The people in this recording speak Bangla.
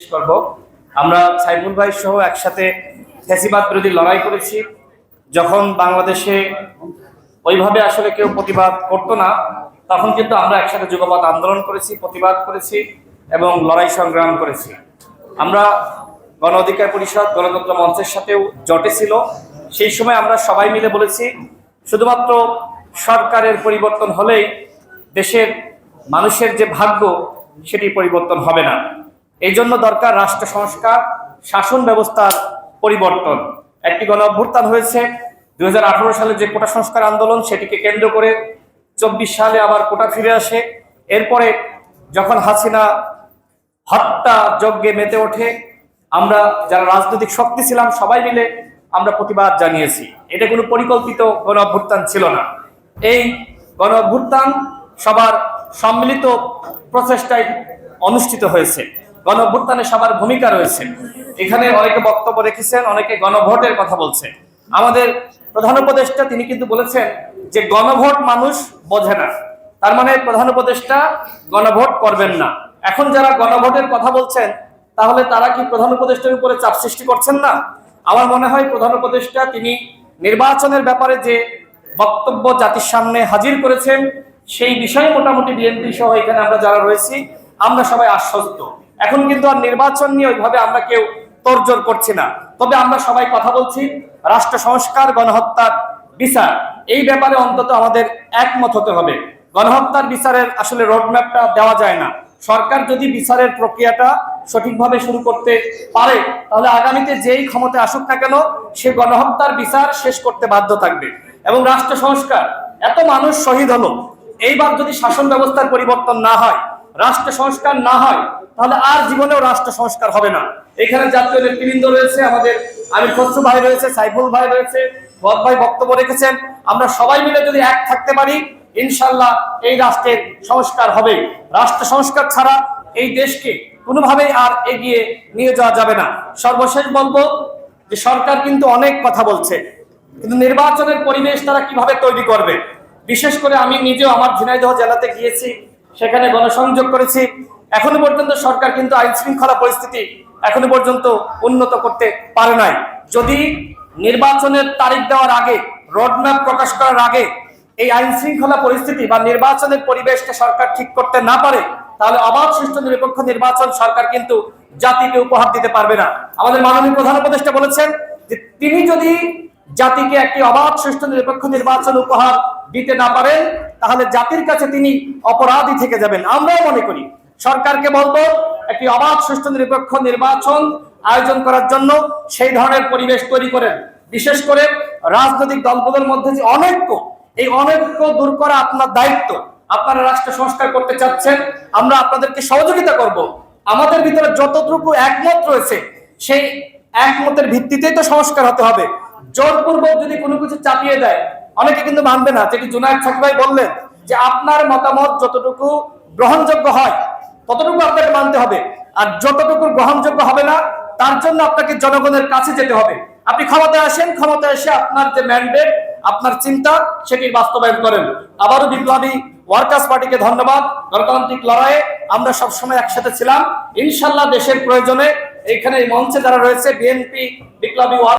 করব। আমরা সাইফুল ভাই সহ একসাথে ফ্যাসিবাদ বিরোধী লড়াই করেছি। যখন বাংলাদেশে ওইভাবে আসলে কেউ প্রতিবাদ করতো না, তখন কিন্তু আমরা একসাথে যুগপৎ আন্দোলন করেছি, প্রতিবাদ করেছি এবং লড়াই সংগ্রাম করেছি। আমরা গণ অধিকার পরিষদ, গণতন্ত্র মঞ্চের সাথেও জটে ছিল। সেই সময় আমরা সবাই মিলে বলেছি, শুধুমাত্র সরকারের পরিবর্তন হলেই দেশের মানুষের যে ভাগ্য সেটি পরিবর্তন হবে না। এই জন্য দরকার রাষ্ট্র সংস্কার, শাসন ব্যবস্থার পরিবর্তন। একটি গণ অভ্যুত্থান হয়েছে। দুই সালে যে কোটা সংস্কার আন্দোলন, সেটিকে কেন্দ্র করে চব্বিশ সালে আবার কোটা ফিরে আসে। এরপরে যখন হাসিনা হত্যা যজ্ঞে মেতে ওঠে, আমরা যারা রাজনৈতিক শক্তি ছিলাম, সবাই মিলে আমরা প্রতিবাদ জানিয়েছি। এটা কোনো পরিকল্পিত গণ অভ্যুত্থান ছিল না। এই গণ অভ্যুত্থান সবার সম্মিলিত প্রচেষ্টায় অনুষ্ঠিত হয়েছে। গণ অভ্যুত্থানে সবার ভূমিকা রয়েছে। এখানে অনেকে বক্তব্য রেখেছেন, অনেকে গণভোটের কথা বলছে আমাদের প্রধান উপদেষ্টা, তিনি কিন্তু বলেছেন যে গণভোট মানুষ বোঝে না। তার মানে প্রধান উপদেষ্টা গণভোট করবেন না। এখন যারা গণভোটের কথা বলছেন, তাহলে তারা কি প্রধান উপদেষ্টার উপরে চাপ সৃষ্টি করছেন না? আমার মনে হয় প্রধান উপদেষ্টা, তিনি নির্বাচনের ব্যাপারে যে বক্তব্য জাতির সামনে হাজির করেছেন, সেই বিষয়ে মোটামুটি বিএনপি সহ এখানে আমরা যারা রয়েছি, আমরা সবাই আশ্বস্ত। এখন কিন্তু আর নির্বাচন নিয়ে ওইভাবে আমরা কেউ তোড়জোড় করছি না। তবে আমরা সবাই কথা বলছি, রাষ্ট্র সংস্কার, গণহত্যার বিচার। এই ব্যাপারে অন্তত আমাদের একমত হতে হবে। গণহত্যার বিচারের আসলে রোডম্যাপটা দেওয়া যায় না। সরকার যদি বিচারের প্রক্রিয়াটা সঠিকভাবে শুরু করতে পারে, তাহলে আগামীতে যেই ক্ষমতা আসুক না কেন, সে গণহত্যার বিচার শেষ করতে বাধ্য থাকবে। এবং রাষ্ট্র সংস্কার, এত মানুষ শহীদ হলো, এইবার যদি শাসন ব্যবস্থার পরিবর্তন না হয় রাষ্ট্র সংস্কার না হয়, তাহলে আর জীবনেও রাষ্ট্র সংস্কার হবে না। এখানে জাতীয় নেতৃবৃন্দ রয়েছে, আমাদের আমির খসরু ভাই রয়েছে, সাইফুল ভাই রয়েছে ভদ ভাই বক্তব্য রেখেছেন। আমরা সবাই মিলে যদি এক থাকতে পারি ইনশাল্লাহ এই রাষ্ট্রের সংস্কার হবে। রাষ্ট্র সংস্কার ছাড়া এই দেশকে কোনোভাবেই আর এগিয়ে নিয়ে যাওয়া যাবে না। সর্বশেষ বলব যে সরকার কিন্তু অনেক কথা বলছে, কিন্তু নির্বাচনের পরিবেশ তারা কীভাবে তৈরি করবে? বিশেষ করে আমি নিজেও আমার ঝিনাইদহ জেলাতে গিয়েছি সেখানে গণসংযোগ করেছি। এখনও পর্যন্ত সরকার কিন্তু আইন শৃঙ্খলা পরিস্থিতি এখনও পর্যন্ত উন্নত করতে পারে নাই। যদি নির্বাচনের তারিখ দেওয়ার আগে রোডম্যাপ প্রকাশ করার আগে এই আইন শৃঙ্খলা পরিস্থিতি বা নির্বাচনের পরিবেশকে সরকার ঠিক করতে না পারে, তাহলে অবাধ সুষ্ঠু নিরপেক্ষ নির্বাচন সরকার কিন্তু জাতিকে উপহার দিতে পারবে না। আমাদের মাননীয় প্রধান উপদেষ্টা বলেছেন যে, তিনি যদি জাতিকে একটি অবাধ সুষ্ঠু নিরপেক্ষ নির্বাচন উপহার দিতে না পারেন, তাহলে জাতির কাছে তিনি অপরাধী থেকে যাবেন। আমরাও মনে করি, সরকারকে বলব একটি অবাধ সুষ্ঠু নিরপেক্ষ নির্বাচন আয়োজন করার জন্য সেই ধরনের পরিবেশ তৈরি করেন। বিশেষ করে রাজনৈতিক দলগুলোর মধ্যে যে অনৈক্য, এই অনৈক্য দূর করা আপনার দায়িত্ব। আপনারা রাষ্ট্র সংস্কার করতে চাচ্ছেন, আমরা আপনাদেরকে সহযোগিতা করব। আমাদের ভিতরে যতটুকু একমত রয়েছে, সেই একমতের ভিত্তিতেই তো সংস্কার হতে হবে। জোরপূর্বক যদি কোনো কিছু চাপিয়ে দেয় অনেকে কিন্তু মানবে না, যেটি জুনায়দ সাকি ভাই বললেন যে আপনার মতামত যতটুকু গ্রহণযোগ্য হয়, ততটুকু আপনাকে মানতে হবে। আর যতটুকু গ্রহণযোগ্য হবে না, তার জন্য আপনাকে জনগণের কাছে যেতে হবে। আপনি ক্ষমতায় আসেন, ক্ষমতায় এসে আপনার যে ম্যান্ডেট আপনার চিন্তা সেটি বাস্তবায়ন করেন। আবারও বিপ্লবী ওয়ার্কার্স পার্টিকে ধন্যবাদ। গণতান্ত্রিক লড়াইয়ে আমরা সবসময় একসাথে ছিলাম। ইনশাল্লাহ দেশের প্রয়োজনে এইখানে এই মঞ্চে যারা রয়েছে, বিএনপি, বিপ্লবী ওয়ার্ক